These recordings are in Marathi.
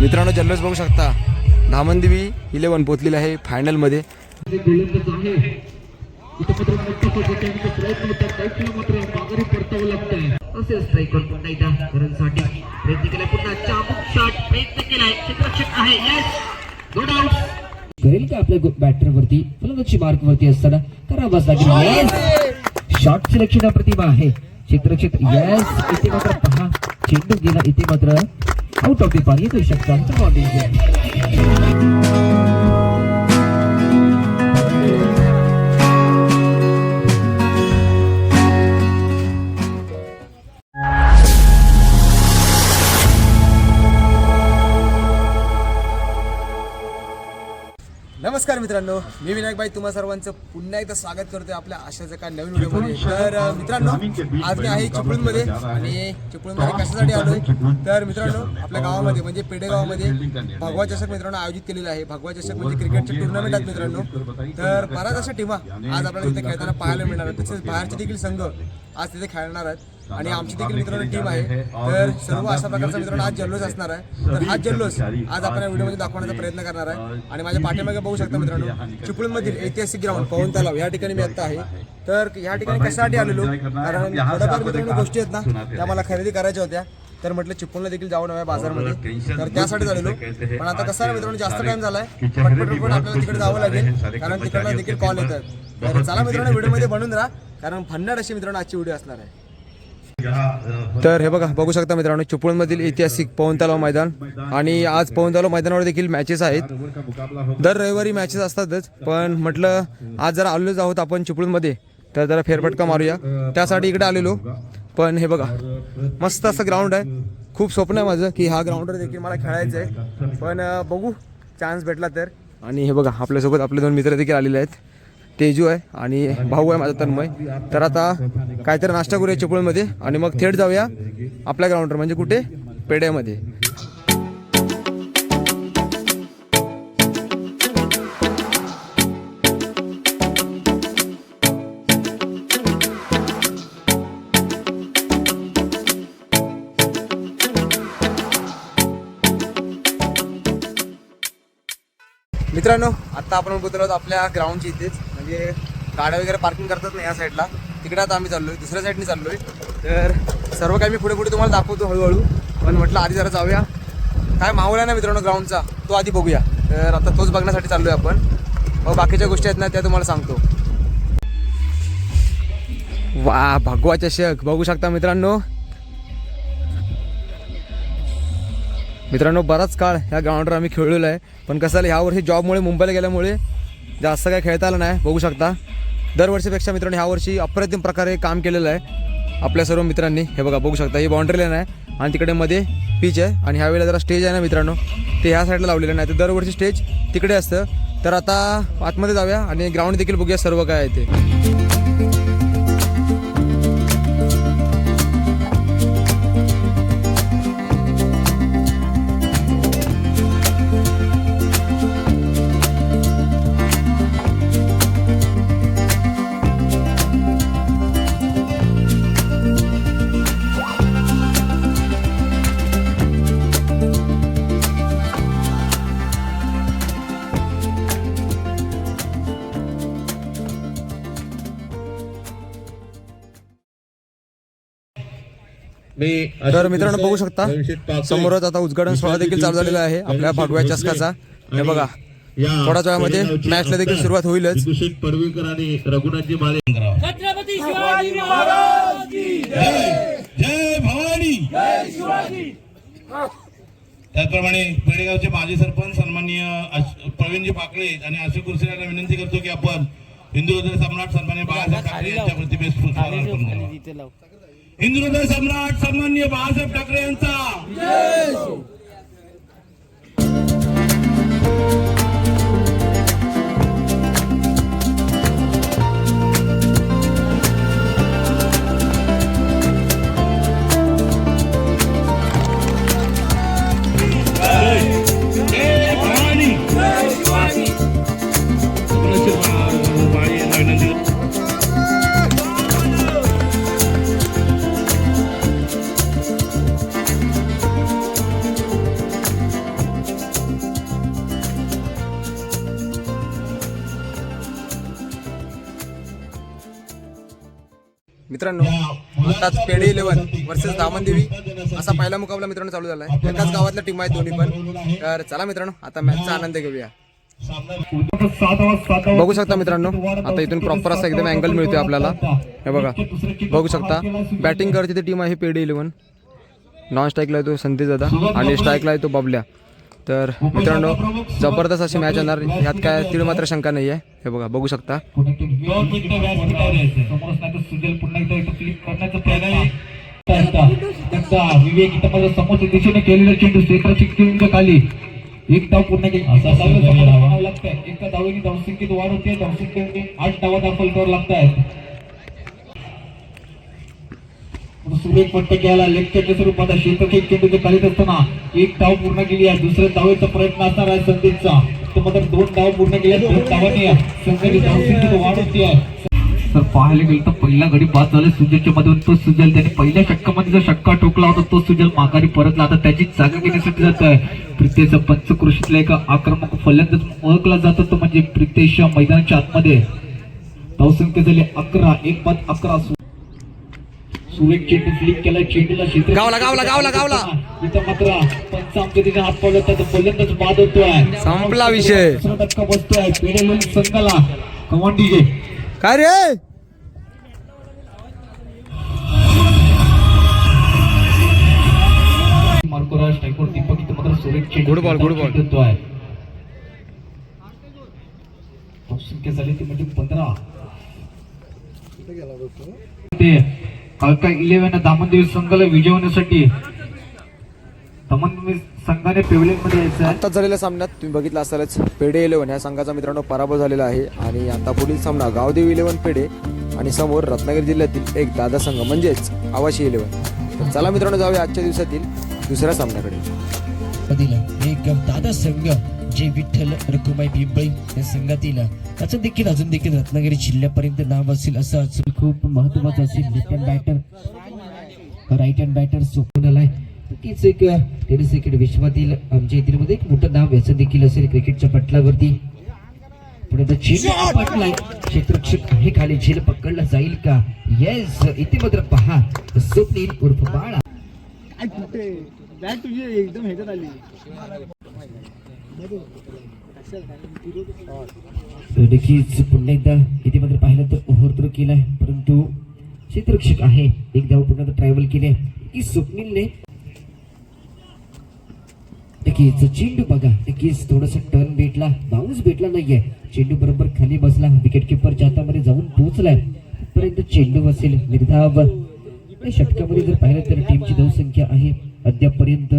मित्रांनो जल्लोष बघू शकता धामणदेवी इलेव्हन पोचलेली आहे फायनलमध्ये. असे स्ट्राईकवर पुन्हा एकदा करणसाठी प्रयत्न केला पुन्हा चाबूक शॉट प्रयत्न केलाय. क्षेत्ररक्षक आहे. यस करेल का आपल्या बॅटर वरती फलंदाजी मार्क वरती असताना करावाच लागेल. येस शॉट सिलेक्शन प्रतिभा आहे. क्षेत्ररक्षक येस इथे मात्र पहा. चेंडू गेला इथे मात्र. आउट ऑफ द पार येऊ शकता बॉलिंग नमस्कार मित्रांनो मी विनायक भाई तुम्हा सर्वांचं पुन्हा एकदा स्वागत करतोय आपल्या आशाचं काय नवीन व्हिडिओमध्ये. तर मित्रांनो आज मी आहे चिपळूणमध्ये आणि चिपळूणमध्ये कशासाठी आलोय? तर मित्रांनो आपल्या गावामध्ये म्हणजे पेडे गावामध्ये भगवा चषक मित्रांनो आयोजित केलेलं आहे. भगवा चषक म्हणजे क्रिकेटचे टुर्नामेंट आहेत मित्रांनो. तर बऱ्याच अशा टीमा आज आपल्याला तिथे खेळताना पाहायला मिळणार आहेत. तसेच बाहेरचे देखील संघ आज तिथे खेळणार आहेत. आणि आमची देखील मित्रांनो टीम आहे. तर सर्व अशा प्रकारचा मित्रांनो आज जल्लोष असणार आहे. तर हा जल्लोष आज आपण या व्हिडिओमध्ये दाखवण्याचा प्रयत्न करणार आहे. आणि माझ्या पाठीमागे बघू शकता मित्रांनो चिपळूणमधील ऐतिहासिक ग्राउंड पवन तलाव या ठिकाणी मी आता आहे. तर या ठिकाणी कशासाठी आलेलो? कारण थोड्याफार मित्रांनो गोष्टी आहेत ना त्या मला खरेदी करायच्या होत्या. तर म्हटलं चिपळूणला देखील जाऊ नव्या बाजारमध्ये. तर त्यासाठी झालेलो पण आता कसं आहे मित्रांनो जास्त टाइम झालाय पटपट पटपट आपल्याला तिकडे जावं लागेल. कारण तिकडनं देखील कॉल येतात. तर चला मित्रांनो व्हिडिओमध्ये बनून राहा. कारण भन्नाट अशी मित्रांनो आजची व्हिडिओ असणार आहे तर हे बघा बघू शकता मित्रांनो चिपळूणमधील ऐतिहासिक पवन तलाव मैदान आणि आज पवन तलाव मैदानावर देखील मॅचेस आहेत. दर रविवारी मॅचेस असतातच पण म्हटलं आज जरा आलेलोच आहोत आपण चिपळूणमध्ये तर जरा फेरफटका मारूया. त्यासाठी इकडे आलेलो पण हे बघा मस्त असं ग्राउंड आहे. खूप स्वप्न आहे माझं की हा ग्राउंडवर देखील मला खेळायचं आहे. पण बघू चान्स भेटला तर. आणि हे बघा आपल्यासोबत आपले दोन मित्र देखील आलेले आहेत. तेजू आहे आणि भाऊ आहे माझा तन्मय. तर आता काहीतरी नाश्ता करूया चिपळूणमध्ये आणि मग थेट जाऊया आपल्या ग्राउंडवर म्हणजे कुठे? पेड्यामध्ये मित्रांनो आता आपण बोलतो आहोत आपल्या ग्राउंडची इथेच. म्हणजे गाड्या वगैरे पार्किंग करतात ना या साईडला तिकडे आता आम्ही चाललोय दुसऱ्या साईडने चाललोय. तर सर्व काही मी पुढे पुढे तुम्हाला दाखवतो हळूहळू. पण म्हटलं आधी जरा जाऊया. काय माहोल आहे ना मित्रांनो ग्राउंडचा तो आधी बघूया. तर आता तोच बघण्यासाठी चाललोय आपण. मग बाकीच्या गोष्टी आहेत ना त्या तुम्हाला सांगतो. वा भगवा चषक बघू शकता मित्रांनो. मित्रांनो बराच काळ ह्या ग्राउंडवर आम्ही खेळलेलो आहे. पण कसं झालं ह्यावर्षी जॉबमुळे मुंबईला गेल्यामुळे जास्त काय खेळता आलं नाही बघू शकता. दरवर्षीपेक्षा मित्रांनो ह्यावर्षी अप्रतिम प्रकारे काम केलेलं आहे. आपल्या सर्व मित्रांनी हे बघा बघू शकता ही बाउंड्री लाईन आहे. आणि तिकडे मध्ये पिच आहे. आणि ह्यावेळेला जरा स्टेज आहे ना मित्रांनो ते ह्या साईडला लावलेलं नाही. तर दरवर्षी स्टेज तिकडे असतं. तर आता आतमध्ये जाऊया आणि ग्राउंड देखील बघूया सर्व काय आहे ते. तर मित्रांनो बघू शकता समोरच आता उद्घाटन सोहळा देखील चालू झालेला आहे आपल्या भगव्या चषकाचा हे बघा थोड्याच वेळामध्ये मॅचला देखील सुरुवात होईलच. पडवीकर आणि रघुनाथजी माळे छत्रपती शिवाजी महाराज की जय. भवानी. त्याचप्रमाणे पेडेगावचे माजी सरपंच सन्माननीय प्रवीणजी पाकळे आणि अशोक कुर्से यांना विनंती करतो की आपण हिंदू सम्राट सन्मान्य बाळासाहेब ठाकरे यांच्या प्रतिमेस पुष्पहार अर्पण करावा. सम्राट सन्मान्य बाळासाहेब ठाकरे यांचा आताच पेढे इलेव्हन वर्सेस दामनदेवी असा पहिला मुकाबला मित्रांनो चालू झाला आहे एकाच गावातल्या टीम आहेत दोन्ही पण. तर चला मित्रांनो आता मॅचचा आनंद घेऊया. बघू शकता मित्रांनो आता इथून प्रॉपर असा एकदम अँगल मिळतोय आपल्याला. हे बघा बघू शकता बॅटिंग करते ती टीम आहे पेढे इलेव्हन नॉन स्ट्राईकला आहे तो दादा आणि स्ट्राईकला आहे तो बबल्या. तर मित्रांनो जबरदस्त अशी मॅच येणार ह्यात काय तीळ मात्र शंका नाही आहे हे बघा बघू शकता. विवेक इथं माझ्या समोरच्या दिशेने केलेला चेंडू क्षेत्र किंग खाली एक धाव पूर्ण केली असा धाव लागतंय एका धावेने धावसंख्येत वाढ होते धावसंख्येने आठ धावा दाखल करावं सुरेख पट्ट केला लेक्चरच्या स्वरूपात क्षेत्रफळ चेंडूच्या खालीत असताना एक धाव पूर्ण केली आहे. दुसऱ्या धावेचा प्रयत्न असणार आहे संदीपचा. तो मात्र दोन धाव पूर्ण केल्या दोन धावांनी संघाची धावसंख्या वाढ होती आहे. तर पाहायला गेलं तर पहिला गडी बाद झाला. सुजलच्या मधून तो सुजल त्याने पहिल्या षटकामध्ये जो षटका ठोकला होता तो सुजल माघारी परतला. आता त्याची जागा घेण्यासाठी जात आहे. प्रितेश पंचकृषीतला एका आक्रमक फलंदाज ओळखला जातो. तो म्हणजे प्रितेश मैदानाच्या आतमध्ये. धावसंख्या झाली अकरा. एक बाद अकरा. सुरेख चेंडू फ्लिक केला चेंडूला क्षेत्र गावला, गावला, गावला, गावला. इथं मात्र पंच आमच्या तिथे हात पडला तर फलंदाज बाद होतोय संपला विषय. दुसरा धक्का बसतोय पेढे संघाला काय रे मार्कोराज टायकोर दीपक इथं मात्र सुरेख चेंडू Good ball, good ball. खेळतोय. धावसंख्या झाली ती म्हणजे पंधरा ते कालका इलेव्हन दामनदेवी संघाला विजवण्यासाठी. दामनदेवी संघाने यायचं. आत्ताच झालेल्या सामन्यात तुम्ही बघितलं असालच पेढे इलेव्हन या संघाचा मित्रांनो पराभव झालेला आहे. आणि आता पुढील सामना गावदेवी इलेव्हन पेढे आणि समोर रत्नागिरी जिल्ह्यातील एक दादा संघ म्हणजेच आवाशी इलेव्हन तर चला मित्रांनो जाऊया आजच्या दिवसातील दुसऱ्या सामन्याकडे. एक दादा संघ जे विठ्ठल रघुबाई पिंपळी या संघातील त्याचं देखील अजून देखील रत्नागिरी जिल्ह्यापर्यंत नाव असेल असं खूप महत्वाचं असेल. Left hand batter right hand batter सोपून आलाय. नक्कीच एक टेनिस क्रिकेट विश्वातील आमच्या येथील मध्ये एक मोठं नाव याचं देखील असेल क्रिकेटच्या पटलावरती. पुढे झेल पटलाय. क्षेत्ररक्षक आहे खाली. झेल पकडला जाईल का? येस इथे मात्र पहा. स्वप्नील उर्फ बाळा. नक्कीच पुन्हा एकदा इथे मात्र पाहिलं तर ओव्हर केलाय परंतु क्षेत्ररक्षक आहे. एक धाव पुन्हा ट्रॅव्हल केले की स्वप्नीलने नक्कीच चेंडू बघा. नक्कीच थोडासा टर्न भेटला. बाउन्स भेटला नाहीये. चेंडू बरोबर खाली बसला. विकेट किपरच्या हातामध्ये जाऊन पोहोचलाय. पर्यंत चेंडू असेल निर्धाव. षटकामध्ये जर पाहिलं तर टीमची धावसंख्या आहे. अद्यापपर्यंत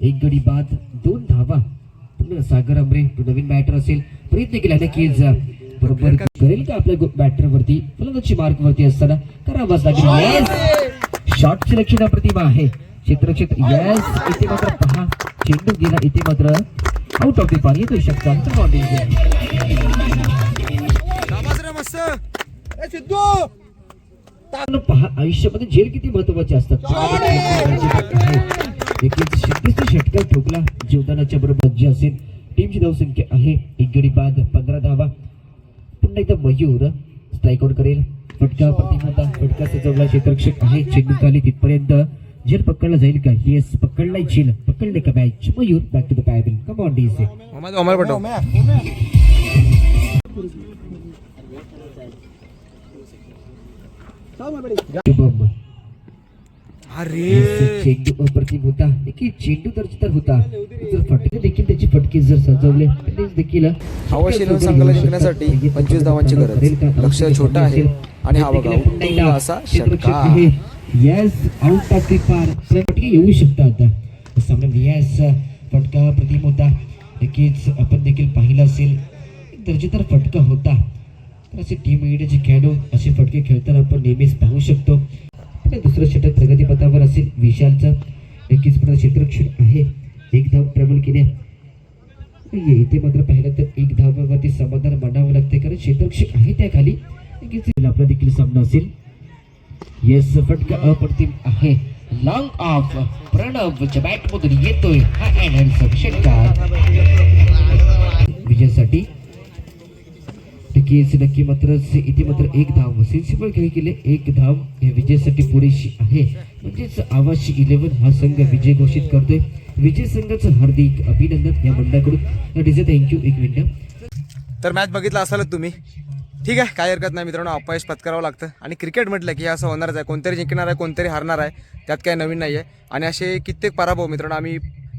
एक गडी बाद दोन धावा. पुन्हा सागर अमरे तो नवीन बॅटर असेल. प्रयत्न केला नक्कीच बरोबर करेल का आपल्या बॅटरवरती फलंदाजी मार्क वरती असताना करावाच लागेल. शॉर्ट सिलेक्शन प्रतिभा आहे. क्षेत्रक्षेत्र यस इथे मात्र पहा. चेंडू गेला इथे मात्र आउट ऑफ द पार येतो पण पहा. आयुष्यामध्ये झेल किती महत्त्वाचे असतात. एकवीस छत्तीस षटकार ठोकला. जीवदानाच्या बरोबर जे असेल. टीमची धावसंख्या आहे. एक बाद पंधरा धावा. पुन्हा एकदा मयूर. स्ट्राईक आउट करेल. फटका प्रतिमता फटका सजवला. क्षेत्ररक्षक आहे. चेंडू खाली तिथपर्यंत. झेल पकडला जाईल का? येस पकडलाय झेल पकडले का match Mayur back to the pavilion come on DJ Mohammad Amar पटो. शुभम. अरे! चेंडू अप्रतिम होता। देखील चेंडू होता। जर फटके देखील त्याची फटके जर सजवले देखील अवश्य संघाला जिंकण्यासाठी पंचवीस धावांची गरज। लक्ष छोटं आहे आणि हा बघा असा षटकार. येस आउट ऑफ दी पार फटके येऊ शकतात सामन्यात येस फटका प्रतिम होता। नक्कीच आपण देखील पाहिलं असेल। दर्जेदार फटका होता। तर असे टीम इंडियाचे खेळाडू असे फटके खेळताना आपण नेहमीच पाहू शकतो। दुसरं षटक प्रगतीपथावर असेल? विशालचं नक्कीच पण क्षेत्रक्षण आहे. एक धाव ट्रॅव्हल केले इथे मात्र पाहिलं तर एक धावावरती समाधान मांडावं लागते कारण क्षेत्रक्षक आहे त्या खाली. नक्कीच आपला देखील सामना असेल. येस फटका अप्रतिम आहे. लॉंग ऑफ प्रणवच्या बॅटमधून येतोय हा अँड षटकार. विजयासाठी नक्कीच नक्की मात्र इथे मात्र एक धाव सेन्सिबल खेळ केले एक धाव हे विजयासाठी पुरेशी आहे म्हणजेच आवाशी इलेव्हन हा संघ विजय घोषित करतोय विजय संघाचं हार्दिक अभिनंदन या मंडळाकडून डीजे थँक्यू एक मिनिट तर मॅच बघितला असालच तुम्ही. ठीक आहे काय हरकत नाही मित्रांनो अपयश पत्करावं लागतं. आणि क्रिकेट म्हटलं की हे असं होणारच आहे. कोणतरी जिंकणार आहे कोणतरी हारणार आहे. त्यात काही नवीन नाही आहे आणि असे कित्येक पराभव मित्रांनो आम्ही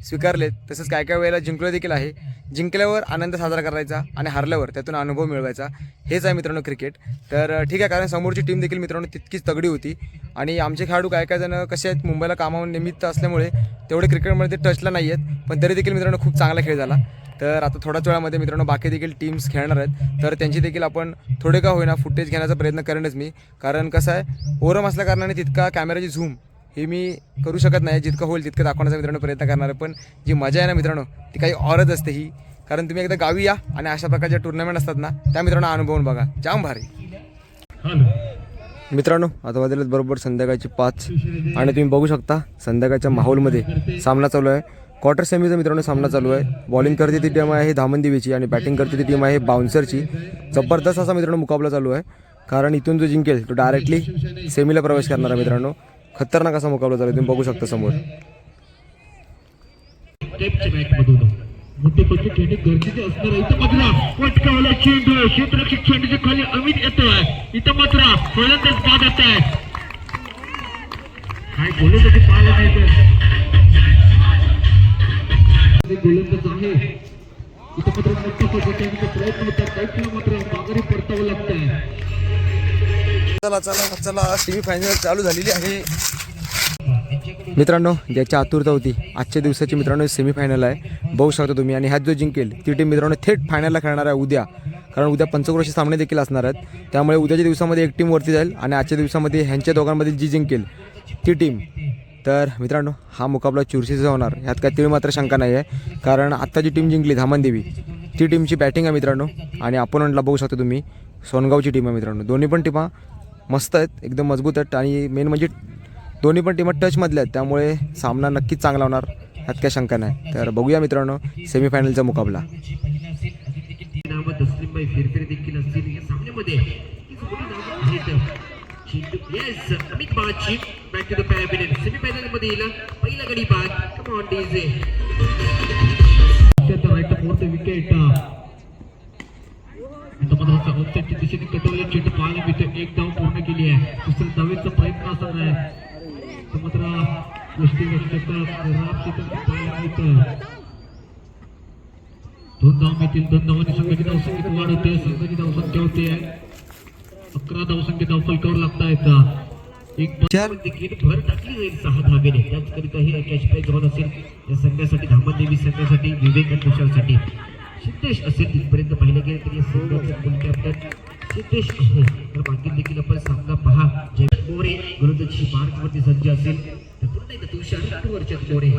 स्वीकारलेत तसंच काय काय वेळेला जिंकलो देखील आहे. जिंकल्यावर आनंद साजरा करायचा आणि हरल्यावर त्यातून अनुभव मिळवायचा. हेच आहे मित्रांनो क्रिकेट तर ठीक आहे कारण समोरची टीम देखील मित्रांनो तितकीच तगडी होती. आणि आमचे खेळाडू काय काय जण कसे आहेत मुंबईला कामावर निमित्त असल्यामुळे तेवढे क्रिकेटमध्ये ते टचला नाही आहेत पण तरी देखील मित्रांनो खूप चांगला खेळ झाला. तर आता थोड्याच वेळामध्ये मित्रांनो बाकी देखील टीम्स खेळणार आहेत. तर त्यांची देखील आपण थोडे का होईना फुटेज घेण्याचा प्रयत्न करेनच मी. कारण कसं आहे ओरम असल्या कारणाने तितका कॅमेराची झूम हे मी करू शकत नाही जितकं होईल तितकं दाखवण्याचा मित्रांनो प्रयत्न करणार आहे. पण जी मजा आहे ना मित्रांनो ती काही औरच असते ही. कारण तुम्ही एकदा गावी या आणि अशा प्रकारच्या टुर्नामेंट असतात ना त्या मित्रांनो अनुभवून बघा. जाम भारी. मित्रांनो आता वाजलेत बरोबर संध्याकाळची पाच आणि तुम्ही बघू शकता संध्याकाळच्या माहोलमध्ये सामना चालू आहे. क्वार्टर सेमीचा मित्रांनो सामना चालू आहे. बॉलिंग करते ती टीम आहे धामन देवीची आणि बॅटिंग करते ती टीम आहे बाउन्सरची जबरदस्त असा मित्रांनो मुकाबला चालू आहे. कारण इथून जो जिंकेल तो डायरेक्टली सेमीला प्रवेश करणार आहे मित्रांनो. खतरनाक असा मुकाबला झाला तुम्ही बघू शकता समोर. आहे. इथं मात्र पटकावला खाली येतोय. इथं काय नाही गोलंदाज आहे. इथं मात्र मोठा प्रयत्न होता काही मात्र माघारी परतावं लागतंय. चला चला चला सेमी फायनल चालू झालेली आहे. मित्रांनो ज्याची आतुरता होती आजच्या दिवसाची मित्रांनो सेमीफायनल आहे. बघू शकता तुम्ही. आणि ह्यात जो जिंकेल ती टीम मित्रांनो थेट फायनलला खेळणार आहे उद्या. कारण उद्या पंचक्रोशी सामने देखील असणार आहेत. त्यामुळे उद्याच्या दिवसामध्ये एक टीम वरती जाईल आणि आजच्या दिवसामध्ये ह्यांच्या दोघांमध्ये जी जिंकेल ती टीम तर मित्रांनो हा मुकाबला चुरशीचा होणार. ह्यात काय तिळ मात्र शंका नाही आहे कारण आत्ता जी टीम जिंकली धामनदेवी ती टीमची बॅटिंग आहे मित्रांनो. आणि अपोनंटला बघू शकता तुम्ही सोनगावची टीम आहे मित्रांनो. दोन्ही पण टीमा मस्त आहेत एकदम मजबूत आहेत आणि मेन म्हणजे दोन्ही पण टीम टचमधल्या आहेत त्यामुळे सामना नक्कीच चांगला होणार ह्यात काही शंका नाही. तर बघूया मित्रांनो सेमीफायनलचा मुकाबला. येस अमित बाची बॅक टू द पॅबिनेट सेमीफायनलमध्ये येईल पहिला गडी बाद कम ऑन डीजे विकेट दिशेने कटवले चेंडू पाहायला मिळतो एक धाव पूर्ण केली आहे दुसऱ्या धावेचा प्रयत्न असणार आहे तर मात्र गोष्टी पाहायला मिळतं दोन धाव मिळतील दोन धावांनी संघाची धावसंख्येत वाढ होते संघाची धावसंख्या होते अकरा धावसंख्या धाव फलकावर लागतायत एक चार. देखील भर टाकली जाईल सहा धावेने त्याचकरिता हे प्राईज असेल या संघासाठी विवेक आणि सिद्धेश असेल तिथपर्यंत पाहिलं गेलं तरी संघाचे फुल कॅप्टन सिद्धेश आहे. तर बाकी देखील आपण सामना पहा. जे मोरे गोलंदाजी मार्कवरती सज्ज असेल. तर पुन्हा एकदा तुषार टूवरच्यात मोरे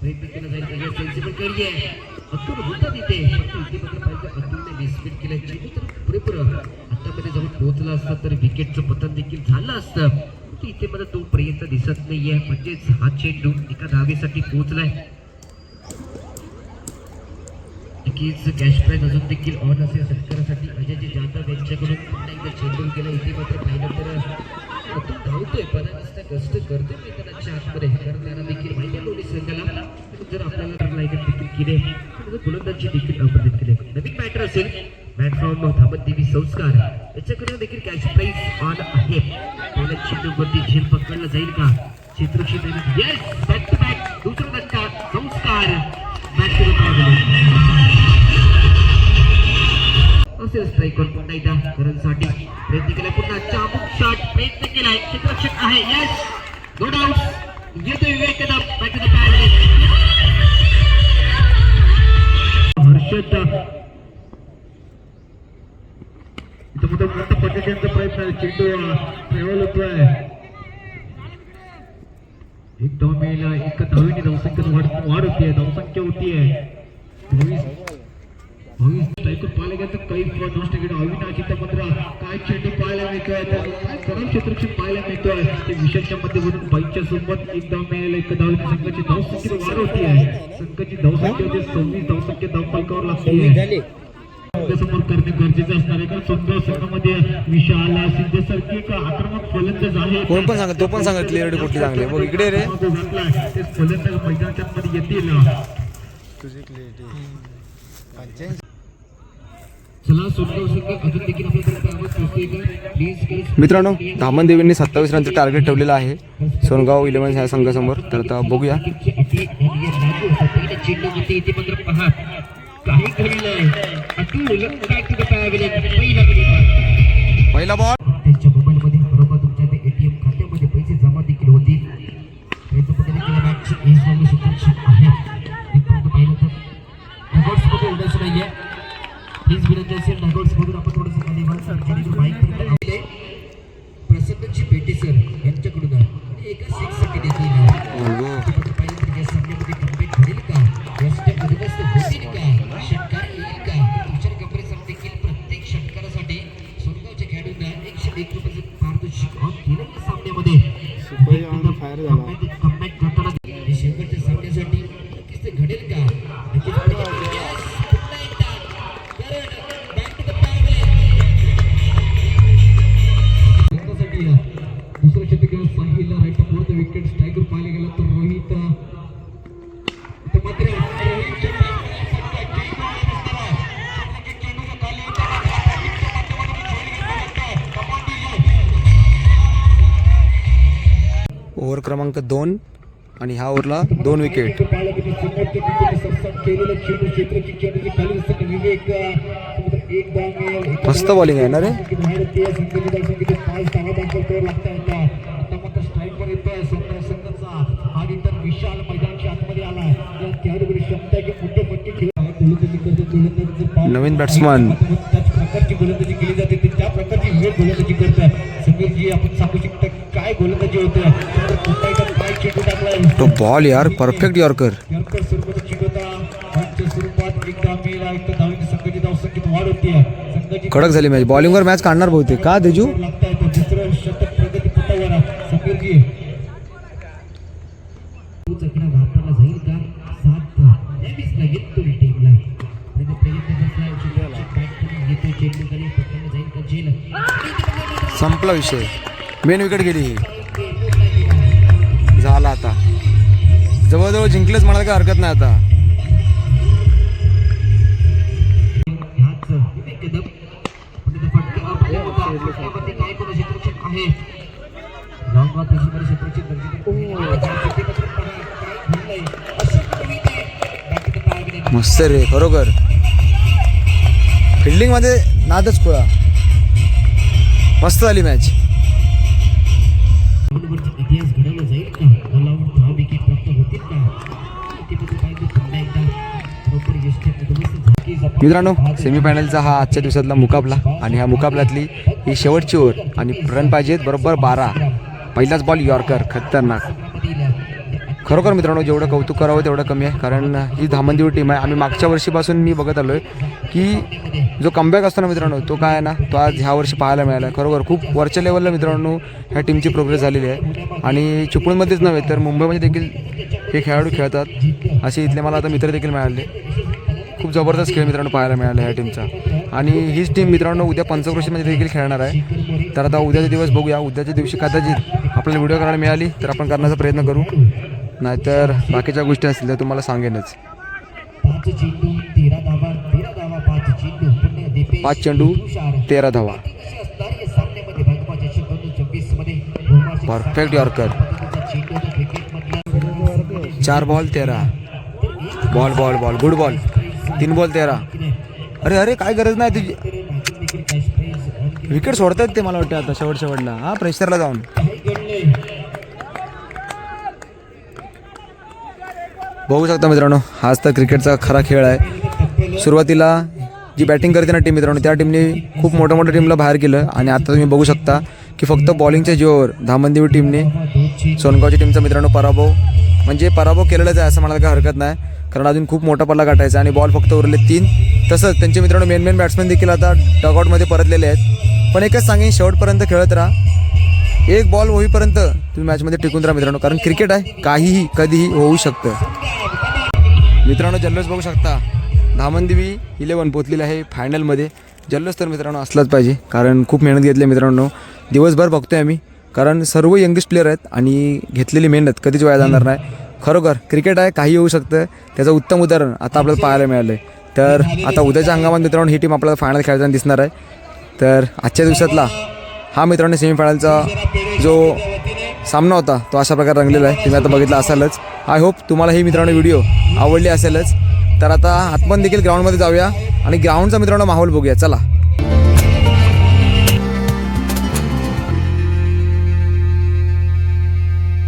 प्रयत्न केला जाईल. त्याच्या सेन्सिबल करी आहे. अतुल होता तिथे. इथे मात्र पाहिजे अतुलने मिसफिट केलं. चेंडू तर पुरेपूर आतामध्ये जाऊन पोहोचला असता तर विकेटचं पतन देखील झालं असतं. इथे मला तो पर्यंत दिसत नाहीये. म्हणजेच हा चेंडू एका धावेसाठी पोहोचलाय. नक्कीच कॅश प्राईज अजून देखील ऑन असेल सत्कारासाठी अजयजी जाधव यांच्याकडून पुन्हा एकदा चेंडू गेला इथे मात्र पाहिलं तर धावतोय पण कष्ट करतोय मैदानाच्या आतमध्ये कारण देखील माहिती आहे दोन्ही संघाला. जर आपल्याला लाईन देखील केले. तर गोलंदाजी देखील अप्रतित केले. नवीन बॅटर असेल बॅट फ्रॉम धामत देवी संस्कार. याच्याकडे देखील कॅश प्राईज ऑन आहे. पहिल्या चेंडूवरती झेल पकडला जाईल का? चित्रक्षी येस बॅक टू बॅक असेल पुन्हा एकदा करण्यासाठी प्रयत्न केला पुन्हा चाबूक शॉट प्रयत्न केलाय. क्षेत्ररक्षक आहे. यस नो डाऊट येतोय Vivek Kadam. Back to the Harshad. इथं मोठा मोठा पद्धतीचा प्रयत्न आहे. चेंडू ट्रॅव्हल होतोय. एक धाव एक धावीने धावसंख्येत वाढ वाढ होतीये. धावसंख्या होतीये. बावीस बावीस नष्ट केलं अविनाश मात्र काय चेंडू पाहायला मिळतोय? काय खराब क्षेत्रक्षण पाहायला मिळतोय? ते विषयाच्या मध्येवरून बाईकच्या सोबत एक धाव मिळेल एक धावीने संघाची धावसंख्येत वाढ होतीये संघाची धावसंख्या होते. सव्वीस धावसंख्या धाव फलकावर लागते समोर करणे गरजेचं असणार आहे का? सुंदर संघामध्ये विशाल सिद्धेसारखी एक आक्रमक फलंदाज आहे? कोण पण सांगत तो पण सांगत क्लिअरिटी कुठली चांगली आहे. बघ इकडे रे. तो फलंदाज मैदानाच्या मध्ये येतील. सुंदर संघ अजून देखील आपल्यापर्यंत आवाज पोहोचतोय का प्लीज मित्रांनो धामण देवींनी सत्तावीस रनचं टार्गेट ठेवलेलं आहे. सोनगाव इलेव्हन ह्या संघासमोर. तर आता बघूया. इथे मात्र प्रसन्नची पेटे सर यांच्याकडून आणि एका सिक्ससाठी देतील इथपर्यंत पाहिलं तर या सामन्यामध्ये कम्बॅक घडेल का? या स्टेप उद्ध्वस्त होतील का? षटकार येईल का? तुषार गंभीर सर देखील प्रत्येक षटकारासाठी सोनगावच्या खेळाडूंना एकशे एक रुपयाचं पारितोषिक ऑन केलं सामन्यामध्ये. करताना की दोन विकेट मस्त बॉलिंग आहे ना रे? नवीन बॅट्समन त्याच प्रकारची गोलंदाजी केली जाते त्या प्रकारची वेळ गोलंदाजी करतात समीरजी आपण सांगू शकता काय गोलंदाजी होते तर पुन्हा एकदा काय चेंडू टाकलाय तो बॉल यार परफेक्ट यॉर्कर कडक झाली मॅच बॉलिंगवर मॅच काढणार बहुतेक. का देजू? संपला विषय. मेन विकेट गेली जवळजवळ जिंकलंच म्हणाल काय हरकत नाही आता. मस्त रे खरोखर. फिल्डिंगमध्ये नादच खुळा. मस्त झाली मॅच मित्रांनो सेमीफायनलचा हा आजच्या दिवसातला मुकाबला आणि ह्या मुकाबल्यातली ही शेवटची ओर आणि रन पाहिजेत बरोबर बारा. पहिलाच बॉल यॉर्कर खतरनाक. खरोखर मित्रांनो जेवढं कौतुक करावं तेवढं कमी आहे कारण ही धामंदीवर टीम आहे. आम्ही मागच्या वर्षीपासून मी बघत आलो आहे की जो कमबॅक असतो ना मित्रांनो तो काय आहे ना तो आज ह्या वर्षी पाहायला मिळाला आहे खरोखर खूप वरच्या लेवलला मित्रांनो ह्या टीमची प्रोग्रेस झालेली आहे. आणि चिपळूणमध्येच नव्हे तर मुंबईमध्ये देखील हे खेळाडू खेळतात असे इथले मला आता मित्र देखील मिळाले. खूप जबरदस्त खेळ मित्रांनो पाहायला मिळाला ह्या टीमचा आणि हीच टीम मित्रांनो उद्या पंचक्रोशीमध्ये देखील खेळणार आहे. तर आता उद्याचा दिवस बघूया. उद्याच्या दिवशी कदाचित आपल्याला व्हिडिओ करायला मिळाली तर आपण करण्याचा प्रयत्न करू. नाहीतर बाकीच्या गोष्टी असतील तर तुम्हाला सांगेनच. पाच चेंडू तेरा धावा. परफेक्ट यॉर्कर चार बॉल तेरा. Ball ball ball good ball तीन बॉल तेरा. अरे अरे काय गरज नाही तुझी. विकेट सोडतात ते मला वाटतं आता शेवट शेवटला. हा प्रेशरला जाऊन. बघू शकता मित्रांनो हाच तर क्रिकेटचा खरा खेळ आहे. सुरुवातीला जी बॅटिंग करते ना टीम मित्रांनो त्या टीमने खूप मोठ्या मोठ्या टीमला बाहेर केलं. आणि आता तुम्ही बघू शकता की फक्त बॉलिंगच्या जीवावर धामनदेवी टीमने सोनगावच्या टीमचा मित्रांनो पराभव म्हणजे पराभव केलेलाच आहे असं म्हणायला काही हरकत नाही. कारण अजून खूप मोठा पल्ला गाठायचा आणि बॉल फक्त उरले तीन. तसंच त्यांचे मित्रांनो मेन मेन बॅट्समॅन देखील आता डगआउटमध्ये परतलेले आहेत. पण एकच सांगेन शेवटपर्यंत खेळत राहा. एक बॉल होईपर्यंत तुम्ही मॅचमध्ये टिकून राहा मित्रांनो कारण क्रिकेट आहे काहीही कधीही होऊ शकतं. मित्रांनो जल्लोष बघू शकता धामनदेवी इलेवन पोचलेली आहे फायनलमध्ये जल्लोष तर मित्रांनो असलाच पाहिजे कारण खूप मेहनत घेतली आहे मित्रांनो. दिवसभर बघतोय आम्ही कारण सर्व यंगेस्ट प्लेअर आहेत आणि घेतलेली मेहनत कधीच वाया जाणार नाही. खरोखर क्रिकेट आहे काही होऊ शकतं. त्याचं उत्तम उदाहरण आता आपल्याला पाहायला मिळालं आहे तर आता उद्याच्या हंगामात मित्रांनो ही टीम आपल्याला फायनल खेळताना दिसणार आहे. तर आजच्या दिवसातला हा मित्रांनो सेमीफायनलचा जो सामना होता तो अशा प्रकारे रंगलेला आहे. तुम्ही आता बघितला असालच. आय होप तुम्हाला ही मित्रांनो व्हिडिओ आवडली असेलच. तर आता आतमध्ये देखील ग्राउंडमध्ये जाऊया आणि ग्राउंडचा मित्रांनो माहोल बघूया. चला.